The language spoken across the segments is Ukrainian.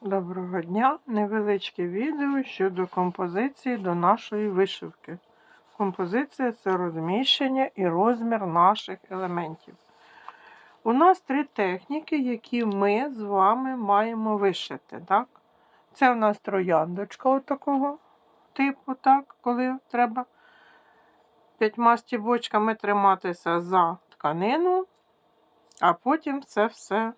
Доброго дня! Невеличке відео щодо композиції до нашої вишивки. Композиція це розміщення і розмір наших елементів. У нас три техніки, які ми з вами маємо вишити. Так? Це у нас трояндочка отакого типу, так, коли треба п'ятьма стібочками триматися за тканину, а потім це все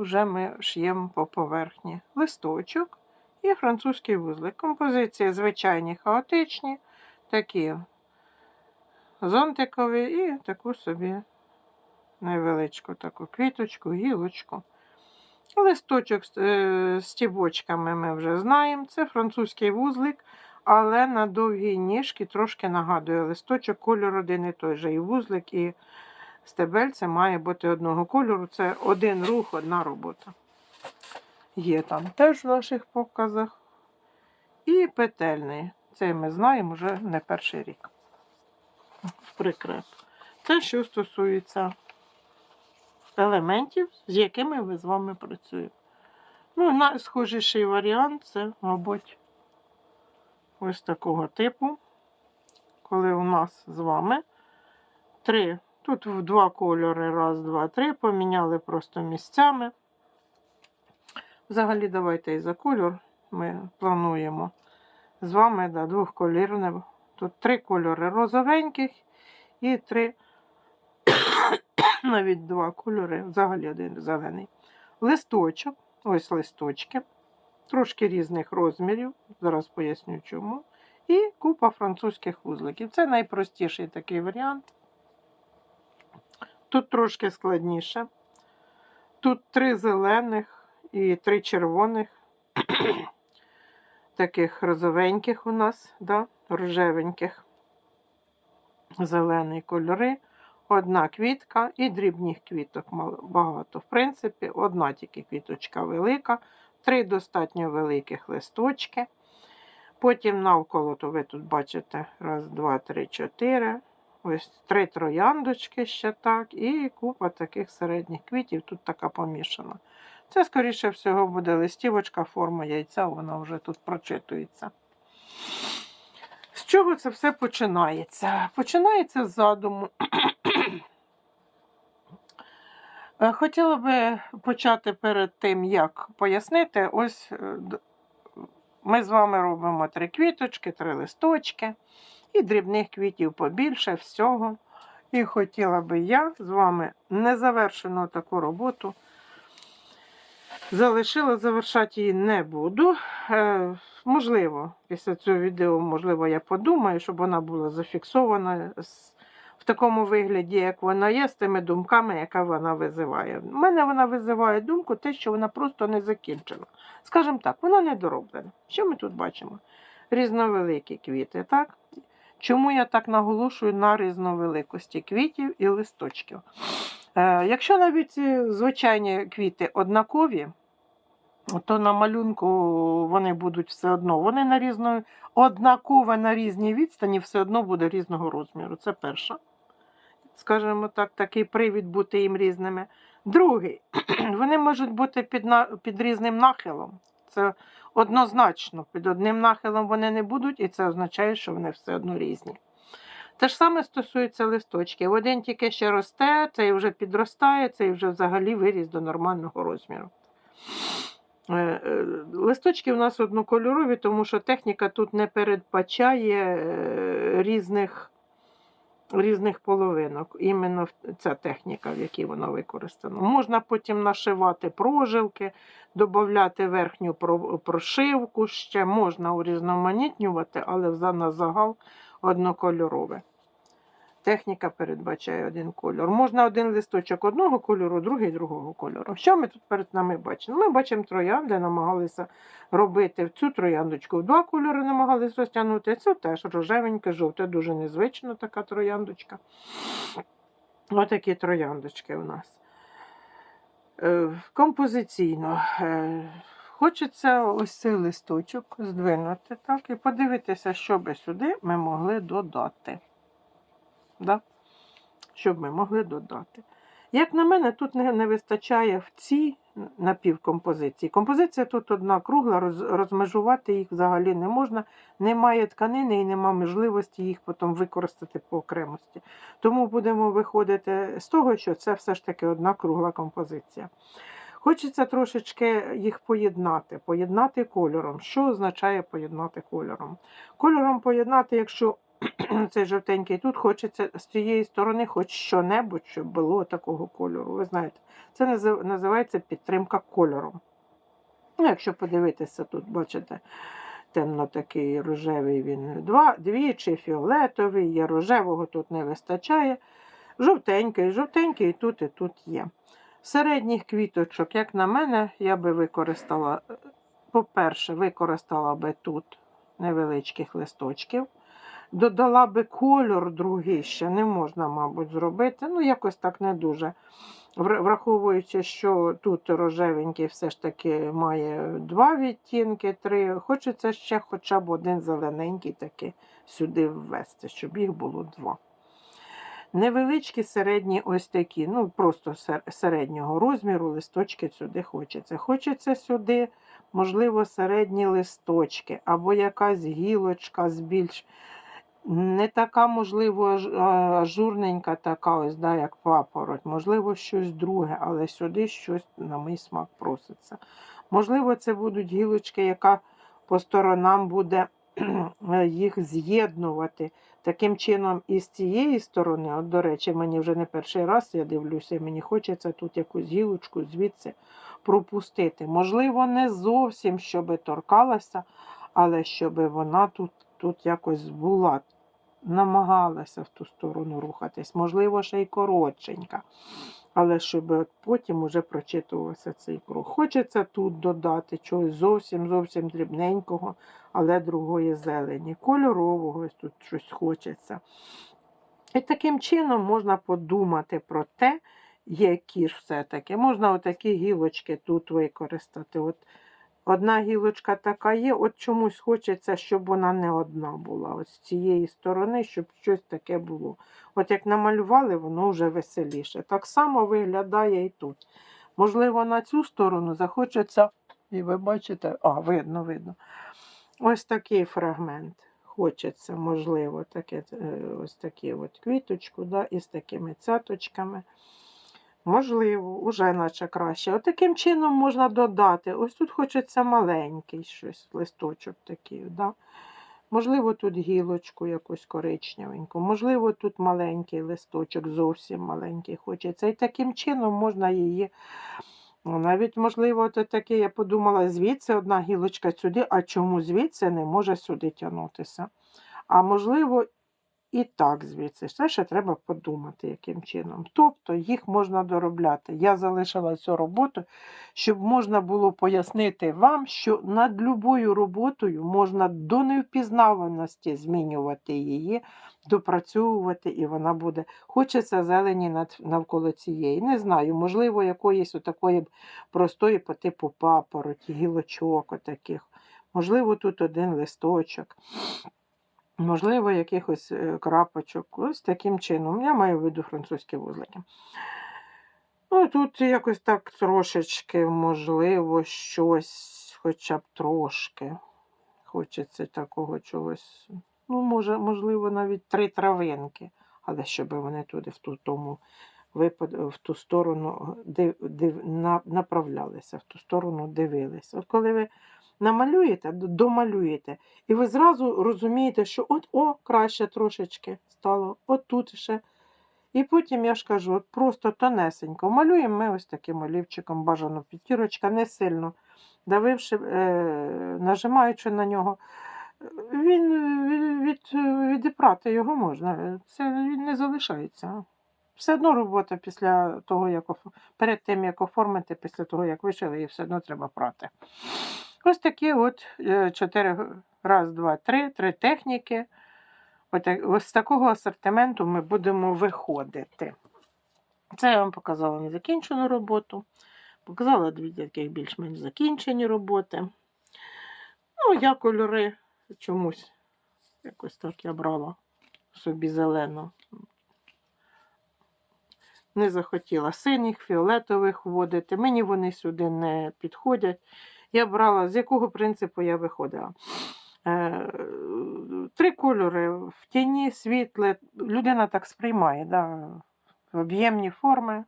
вже ми шиємо по поверхні листочок і французький вузлик. Композиції звичайні хаотичні, такі зонтикові і таку собі невеличку таку квіточку, гілочку. Листочок з е, стібочками ми вже знаємо. Це французький вузлик, але на довгій ніжці трошки нагадує листочок, кольор один і той же. І вузлик, і стебельце має бути одного кольору. Це один рух, одна робота. Є там теж в наших показах. І петельний. Це ми знаємо вже не перший рік. Прикреп. Це що стосується елементів, з якими ми з вами працюємо. Ну, найсхожіший варіант це, мабуть, ось такого типу, коли у нас з вами три Тут в два кольори, раз, два, три. Поміняли просто місцями. Взагалі, давайте і за кольор ми плануємо з вами да, двохколірне. Тут три кольори розовеньких і три, навіть два кольори, взагалі один зелений. Листочок, ось листочки, трошки різних розмірів, зараз поясню чому. І купа французьких вузликів. Це найпростіший такий варіант. Тут трошки складніше. Тут три зелених і три червоних, таких розовеньких у нас, да? рожевеньких, зелені кольори, одна квітка і дрібних квіток багато. В принципі, одна тільки квіточка велика, три достатньо великих листочки. Потім навколо, то ви тут бачите, раз, два, три, чотири. Ось три трояндочки ще так, і купа таких середніх квітів, тут така помішана. Це, скоріше всього, буде листівочка, форма яйця, вона вже тут прочитується. З чого це все починається? Починається з задуму. Е, хотіла би почати перед тим, як пояснити, ось е, ми з вами робимо три квіточки, три листочки і дрібних квітів побільше всього. І хотіла би я з вами незавершену таку роботу. Залишила, завершати її не буду. Е, Можливо, після цього відео, можливо, я подумаю, щоб вона була зафіксована в такому вигляді, як вона є, з тими думками, яка вона визиває. У мене вона визиває думку, те, що вона просто не закінчена. Скажімо так, вона не дороблена. Що ми тут бачимо? Різновеликі квіти, так? Чому я так наголошую на різновеликості квітів і листочків? Е, Якщо навіть звичайні квіти однакові, то на малюнку вони будуть все одно. Вони на різно, однаково на різній відстані все одно буде різного розміру. Це перша. Скажімо так, такий привід бути їм різними. Другий, вони можуть бути під, під різним нахилом. Це однозначно, під одним нахилом вони не будуть, і це означає, що вони все одно різні. Те ж саме стосується листочків. Один тільки ще росте, цей вже підростає, цей вже взагалі виріс до нормального розміру. Е, е, листочки у нас однокольорові, тому що техніка тут не передбачає е, різних різних половинок. Іменно ця техніка, в якій воно використано. Можна потім нашивати прожилки, додати верхню прошивку, ще можна урізноманітнювати, але на загал однокольорове. Техніка передбачає один кольор. Можна один листочок одного кольору, другий другого кольору. Що ми тут перед нами бачимо? Ми бачимо троянди, намагалися робити цю трояндочку в два кольори, намагалися розтягнути. Це теж рожевеньке, жовте, дуже незвична така трояндочка. Отакі трояндочки у нас. Е, композиційно. Е, хочеться ось цей листочок здвинути так, і подивитися, що би сюди ми могли додати да? щоб ми могли додати. Як на мене, тут не, не вистачає в цій напівкомпозиції. Композиція тут одна кругла, роз, розмежувати їх взагалі не можна. Немає тканини і немає можливості їх потім використати по окремості. Тому будемо виходити з того, що це все ж таки одна кругла композиція. Хочеться трошечки їх поєднати, поєднати кольором. Що означає поєднати кольором? Кольором поєднати, якщо цей жовтенький тут хочеться з цієї сторони хоч що-небудь, щоб було такого кольору. Ви знаєте, це називається підтримка кольором. Ну, якщо подивитися, тут бачите, темно такий рожевий він два, двічі, фіолетовий, є рожевого тут не вистачає. Жовтенький, жовтенький тут і тут є. Середніх квіточок, як на мене, я би використала, по-перше, використала би тут невеличких листочків. Додала би кольор другий ще не можна, мабуть, зробити. Ну, якось так не дуже. Враховуючи, що тут рожевенький все ж таки має два відтінки, три. Хочеться ще хоча б один зелененький такий сюди ввести, щоб їх було два. Невеличкі середні ось такі, ну просто середнього розміру листочки сюди хочеться. Хочеться сюди, можливо, середні листочки або якась гілочка з більш не така, можливо, аж- ажурненька, така ось, да, як папороть, можливо, щось друге, але сюди щось на мій смак проситься. Можливо, це будуть гілочки, яка по сторонам буде їх з'єднувати. Таким чином, і з цієї сторони, от, до речі, мені вже не перший раз я дивлюся, мені хочеться тут якусь гілочку звідси пропустити. Можливо, не зовсім, щоб торкалася, але щоб вона тут, тут якось була, намагалася в ту сторону рухатись, можливо, ще й коротшенька. Але щоб от потім уже прочитувався цей круг. Хочеться тут додати чогось зовсім зовсім дрібненького, але другої зелені, кольорового тут щось хочеться. І таким чином можна подумати про те, які ж все-таки. Можна отакі гілочки тут використати. От одна гілочка така є, от чомусь хочеться, щоб вона не одна була. От з цієї сторони, щоб щось таке було. От як намалювали, воно вже веселіше. Так само виглядає і тут. Можливо, на цю сторону захочеться, і ви бачите, а, видно, видно. Ось такий фрагмент. Хочеться, можливо, таке, е, ось такі от квіточку, да, із такими цяточками. Можливо, уже наче краще. От чином можна додати. Ось тут хочеться маленький щось, листочок такий. Да? Можливо, тут гілочку якусь коричневеньку, можливо, тут маленький листочок, зовсім маленький хочеться. І таким чином можна її. ну, Навіть, можливо, то таке, я подумала, звідси одна гілочка сюди, а чому звідси не може сюди тягнутися? А можливо, і так звідси. Це ще треба подумати, яким чином. Тобто їх можна доробляти. Я залишила цю роботу, щоб можна було пояснити вам, що над любою роботою можна до невпізнаваності змінювати її, допрацьовувати, і вона буде. Хочеться зелені навколо цієї. Не знаю, можливо, якоїсь отакої б простої по типу папороті, гілочок отаких. Можливо, тут один листочок. Можливо, якихось е, крапочок. Ось таким чином. Я маю в виду французькі вузлики. Ну, тут якось так трошечки, можливо, щось, хоча б трошки. Хочеться такого чогось. Ну, може, можливо, навіть три травинки, але щоб вони туди в ту тому випад... в ту сторону див... Див... на... направлялися, в ту сторону дивилися. От коли ви намалюєте, домалюєте, і ви зразу розумієте, що от о, краще трошечки стало, от тут ще. І потім я ж кажу, от просто тонесенько. Малюємо ми ось таким олівчиком, бажано п'ятірочка, не сильно давивши, е, нажимаючи на нього. Він від, від, відіпрати його можна. Це він не залишається. Все одно робота після того, як перед тим, як оформити, після того, як вишили, її все одно треба прати. Ось такі от е, чотири, раз, два, три, три техніки. От, ось з такого асортименту ми будемо виходити. Це я вам показала незакінчену роботу. Показала дві таких більш-менш закінчені роботи. Ну, я кольори чомусь якось так я брала собі зелену. Не захотіла синіх, фіолетових вводити. Мені вони сюди не підходять. Я брала, з якого принципу я виходила. Е, Три кольори в тіні, світле. Людина так сприймає, да? об'ємні форми.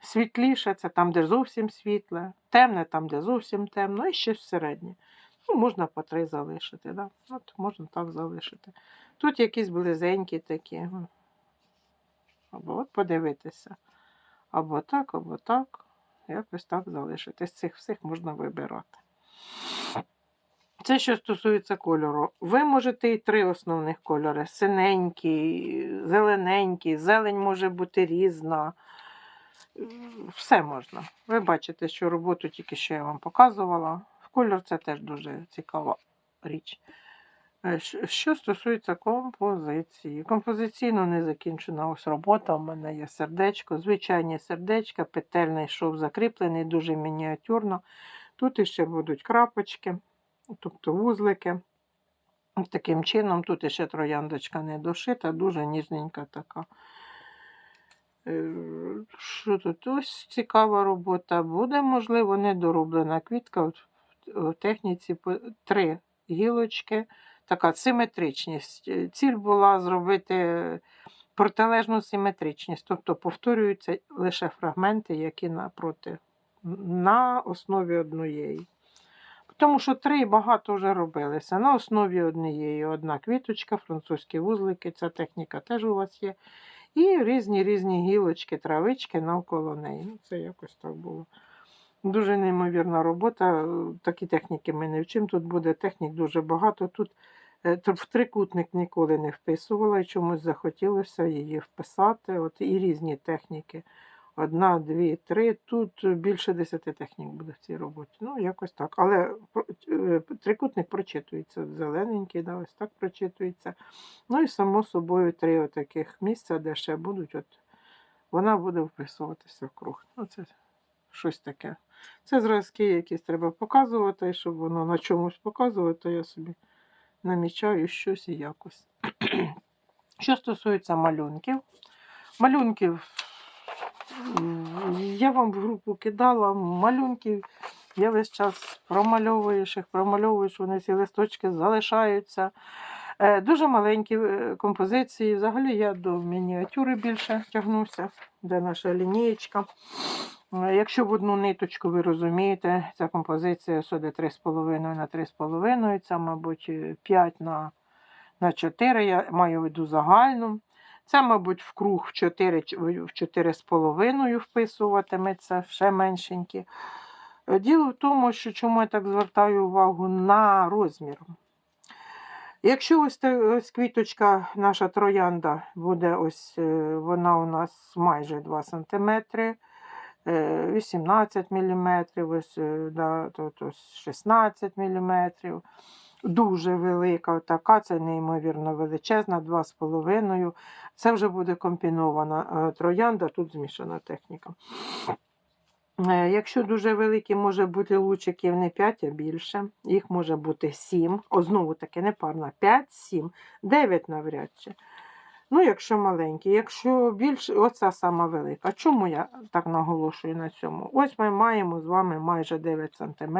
Світліше це там, де зовсім світле, темне там, де зовсім темно, і ще середнє. Ну, можна по три залишити. Да? От можна так залишити. Тут якісь близенькі такі. Або от подивитися. Або так, або так. Якось так залишити. З цих всіх можна вибирати. Це що стосується кольору. Ви можете і три основних кольори: синенький, зелененький, зелень може бути різна. Все можна. Ви бачите, що роботу тільки що я вам показувала. Кольор це теж дуже цікава річ. Е, Що стосується композиції. Композиційно не закінчена ось робота. У мене є сердечко, звичайні сердечка, петельний шов закріплений, дуже мініатюрно. Тут іще будуть крапочки, тобто вузлики. Таким чином, тут іще трояндочка не дошита, дуже ніжненька така. Е, Що тут? Ось цікава робота. Буде, можливо, недороблена квітка. В техніці три гілочки, така симетричність. Е, Ціль була зробити протилежну симетричність, тобто повторюються лише фрагменти, які напроти, на основі однієї. Тому що три багато вже робилися. На основі однієї одна квіточка, французькі вузлики, ця техніка теж у вас є. І різні різні гілочки, травички навколо неї. Ну, це якось так було. Дуже неймовірна робота. Е, Такі техніки ми не вчимо. Тут буде технік дуже багато. Тут е, в трикутник ніколи не вписувала і чомусь захотілося її вписати. От і різні техніки. Одна, дві, три. Тут більше десяти технік буде в цій роботі. Ну, якось так. Але е, трикутник прочитується. Зелененький, да, ось так прочитується. Ну і само собою три отаких місця, де ще будуть. От, вона буде вписуватися в круг. Ну, це щось таке. Це зразки якісь треба показувати, щоб воно на чомусь показувати, то я собі намічаю щось і якось. Що стосується малюнків, малюнків я вам в групу кидала малюнків. Я весь час промальовуєш їх, промальовуєш, вони ці листочки залишаються. Е, Дуже маленькі е, композиції. Взагалі я до мініатюри більше тягнуся, де наша лінієчка. Е, Якщо в одну ниточку ви розумієте, ця композиція сюди 3,5 на 3,5, це, мабуть, 5 на, на 4, я маю в виду загальну. Це, мабуть, в круг в 4, в 4,5 вписуватиметься, ще меншенькі. Е, Діло в тому, що чому я так звертаю увагу на розмір. Якщо ось, ось квіточка, наша троянда, буде ось е, вона у нас майже 2 см, 18 мм, ось, е, да, тут ось 16 мм. Дуже велика, така, це неймовірно величезна, 2,5. Це вже буде комбінована е, троянда, тут змішана техніка. Е, Якщо дуже великі, може бути лучиків не 5, а більше. Їх може бути 7. О, знову таки, не парна. 5, 7, 9 навряд чи. Ну, якщо маленькі, якщо більше, оця сама велика. Чому я так наголошую на цьому? Ось ми маємо з вами майже 9 см,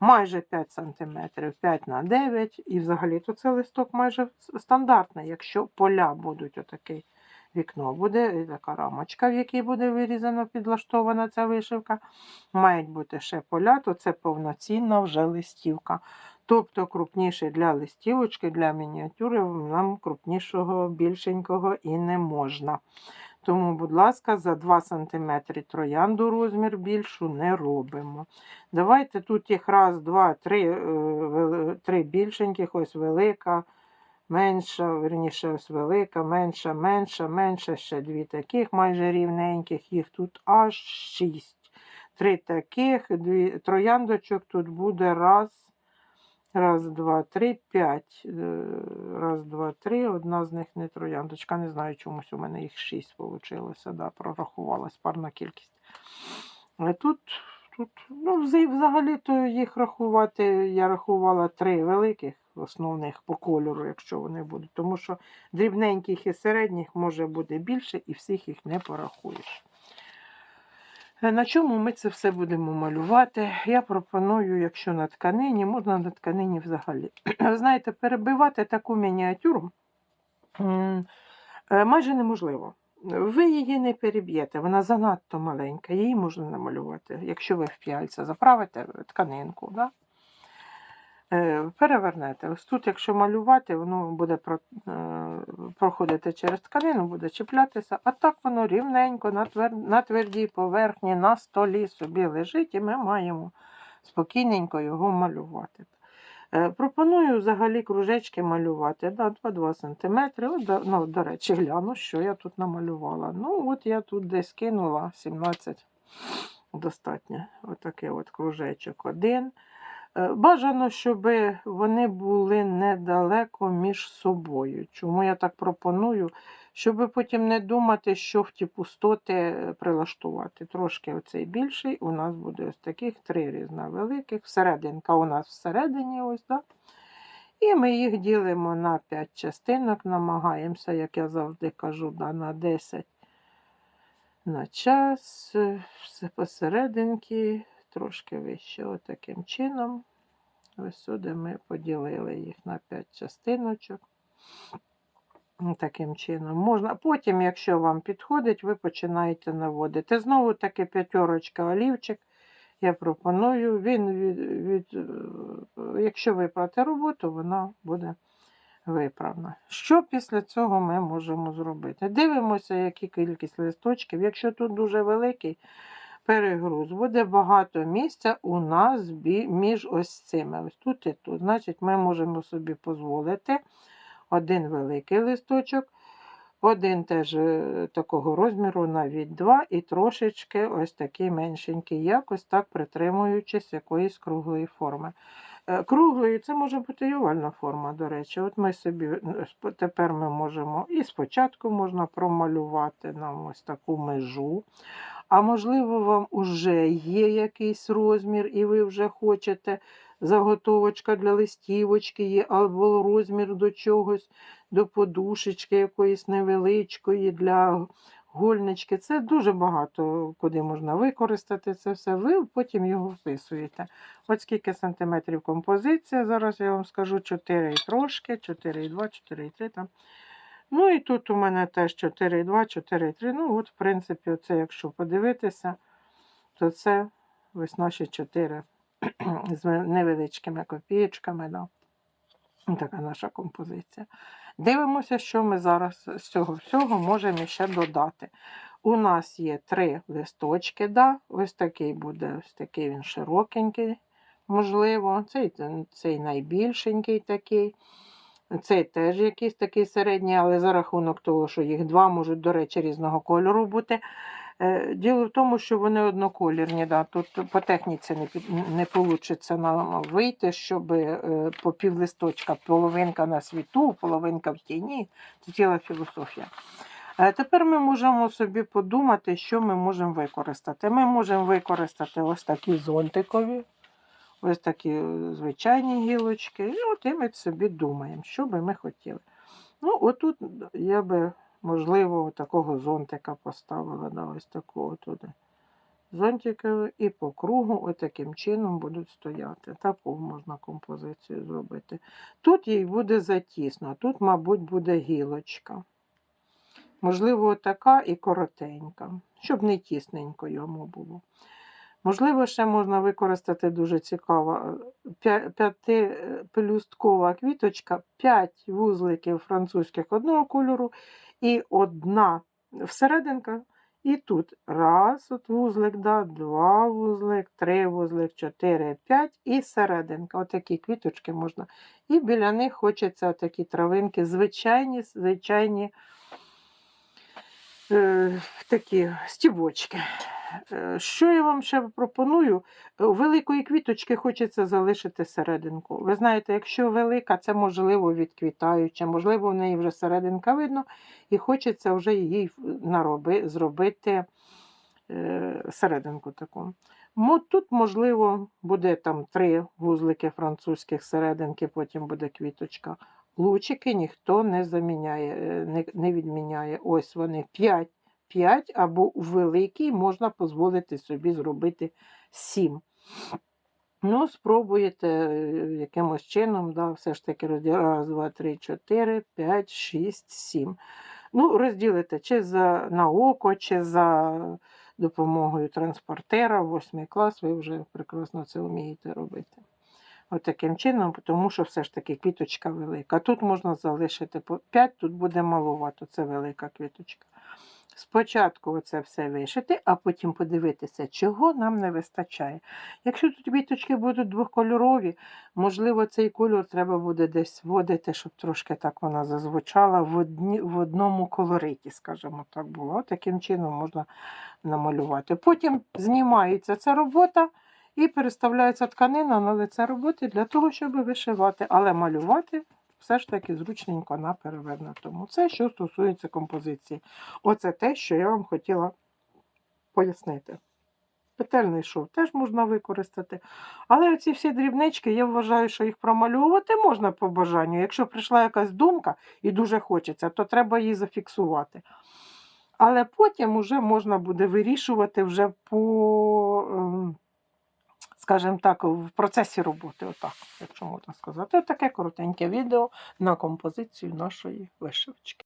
майже 5 см, 5 на 9, і взагалі то це листок майже стандартний, якщо поля будуть отакий вікно буде така рамочка, в якій буде вирізано, підлаштована ця вишивка. Мають бути ще поля, то це повноцінна вже листівка. Тобто крупніше для листівочки, для мініатюри нам крупнішого, більшенького і не можна. Тому, будь ласка, за 2 см троянду розмір більшу не робимо. Давайте тут їх раз, два, три, е, три більшеньких, ось велика, менша, верніше, ось велика, менша, менша, менша, ще дві таких майже рівненьких, їх тут аж шість. Три таких, дві трояндочок тут буде раз. Раз, два, три, п'ять. Е, Раз, два, три. Одна з них не трояндочка. Не знаю, чомусь у мене їх шість вийшло. Да, прорахувалась парна кількість. Але тут, тут ну, взагалі-то їх рахувати, я рахувала три великих, основних по кольору, якщо вони будуть. Тому що дрібненьких і середніх може бути більше, і всіх їх не порахуєш. Е, На чому ми це все будемо малювати? Я пропоную, якщо на тканині, можна на тканині взагалі. Знаєте, перебивати таку мініатюру е, майже неможливо. Ви її не переб'єте, вона занадто маленька, її можна намалювати. Якщо ви в п'яльця заправите тканинку, да? Е, перевернете. Ось тут, якщо малювати, воно буде е, проходити через тканину, буде чіплятися, а так воно рівненько на, твер... на твердій поверхні, на столі собі лежить, і ми маємо спокійненько його малювати. Е, Пропоную взагалі кружечки малювати да, 2-2 см. От, ну, до речі, гляну, що я тут намалювала. Ну, от я тут десь кинула 17 достатньо. Отакий от кружечок один. Е, Бажано, щоб вони були недалеко між собою. Чому я так пропоную? Щоб потім не думати, що в ті пустоти е, прилаштувати. Трошки оцей більший, у нас буде ось таких три різна великих. Всерединка у нас всередині ось, так? І ми їх ділимо на 5 частинок, намагаємося, як я завжди кажу, да, на 10 на час, е, все посерединки, трошки вище, отаким чином. Ось сюди ми поділили їх на 5 частиночок. Таким чином можна. Потім, якщо вам підходить, ви починаєте наводити. Знову таки п'ятерочка олівчик. Я пропоную, він від, від, е, якщо виправити роботу, вона буде виправна. Що після цього ми можемо зробити? Дивимося, які кількість листочків. Якщо тут дуже великий перегруз, буде багато місця у нас між ось цими. Ось тут і тут. Значить, ми можемо собі дозволити один великий листочок, один теж е, такого розміру, навіть два, і трошечки ось такий меншенький, якось так притримуючись якоїсь круглої форми. Е, Круглою це може бути і овальна форма, до речі. От ми собі е, тепер ми можемо і спочатку можна промалювати нам ось таку межу. А можливо, вам уже є якийсь розмір, і ви вже хочете заготовочка для листівочки є, або розмір до чогось, до подушечки якоїсь невеличкої, для гольнички. Це дуже багато куди можна використати це все. Ви потім його вписуєте. От скільки сантиметрів композиція. Зараз я вам скажу 4 і трошки, 4,2, 4,3 там. Ну і тут у мене теж 4,2, 4,3. Ну, от, в принципі, оце, якщо подивитися, то це ось наші 4 з невеличкими копієчками. Да. Така наша композиція. Дивимося, що ми зараз з цього всього можемо ще додати. У нас є три листочки, да? ось такий буде, ось такий він широкенький, можливо. Цей, цей найбільшенький такий. Цей теж якийсь такий середній, але за рахунок того, що їх два можуть, до речі, різного кольору бути. Е, Діло в тому, що вони одноколірні. Да. Тут по техніці не, не вийде нам вийти, щоб е, по пів листочка, половинка на світу, половинка в тіні. Це ціла філософія. Е, Тепер ми можемо собі подумати, що ми можемо використати. Ми можемо використати ось такі зонтикові, ось такі звичайні гілочки. І от і ми собі думаємо, що би ми хотіли. Ну, отут я би, можливо, такого зонтика поставила, да, ось такого туди. Зонтикові і по кругу ось таким чином будуть стояти. Таку можна композицію зробити. Тут їй буде затісно, тут, мабуть, буде гілочка. Можливо, така і коротенька, щоб не тісненько йому було. Можливо, ще можна використати дуже цікава п'я- п'ятипелюсткова квіточка, 5 вузликів французьких одного кольору і одна всерединка. І тут раз от вузлик, да, два вузлик, три вузлик, чотири, п'ять і серединка. Отакі квіточки можна. І біля них хочеться такі травинки, звичайні, звичайні е, такі стібочки. Е, Що я вам ще пропоную? Е, великої квіточки хочеться залишити серединку. Ви знаєте, якщо велика, це можливо відквітаюча, можливо, в неї вже серединка видно, і хочеться вже їй нароби, зробити е, серединку таку. Тут, можливо, буде там три вузлики французьких серединки, потім буде квіточка. Лучики ніхто не заміняє, е, не, відміняє. Ось вони 5, 5 або великий можна дозволити собі зробити 7. Ну, спробуєте е, якимось чином, да, все ж таки. Раз, два, три, чотири, п'ять, шість, сім. Ну, розділите чи за на око, чи за допомогою транспортера, восьмий клас, ви вже прекрасно це вмієте робити. От таким чином, тому що все ж таки квіточка велика. Тут можна залишити по 5, тут буде маловато, це велика квіточка. Спочатку оце все вишити, а потім подивитися, чого нам не вистачає. Якщо тут квіточки будуть двохкольорові, можливо, цей кольор треба буде десь вводити, щоб трошки так вона зазвучала в, одні, в одному колориті, скажімо так було. Таким чином можна намалювати. Потім знімається ця робота і переставляється тканина на лице роботи для того, щоб вишивати, але малювати все ж таки зручненько на перевернутому. Це що стосується композиції. Оце те, що я вам хотіла пояснити. Петельний шов теж можна використати. Але оці всі дрібнички, я вважаю, що їх промалювати можна по бажанню. Якщо прийшла якась думка і дуже хочеться, то треба її зафіксувати. Але потім вже можна буде вирішувати вже по, ем, скажімо так, в процесі роботи, отак, якщо можна сказати. таке коротеньке відео на композицію нашої вишивочки.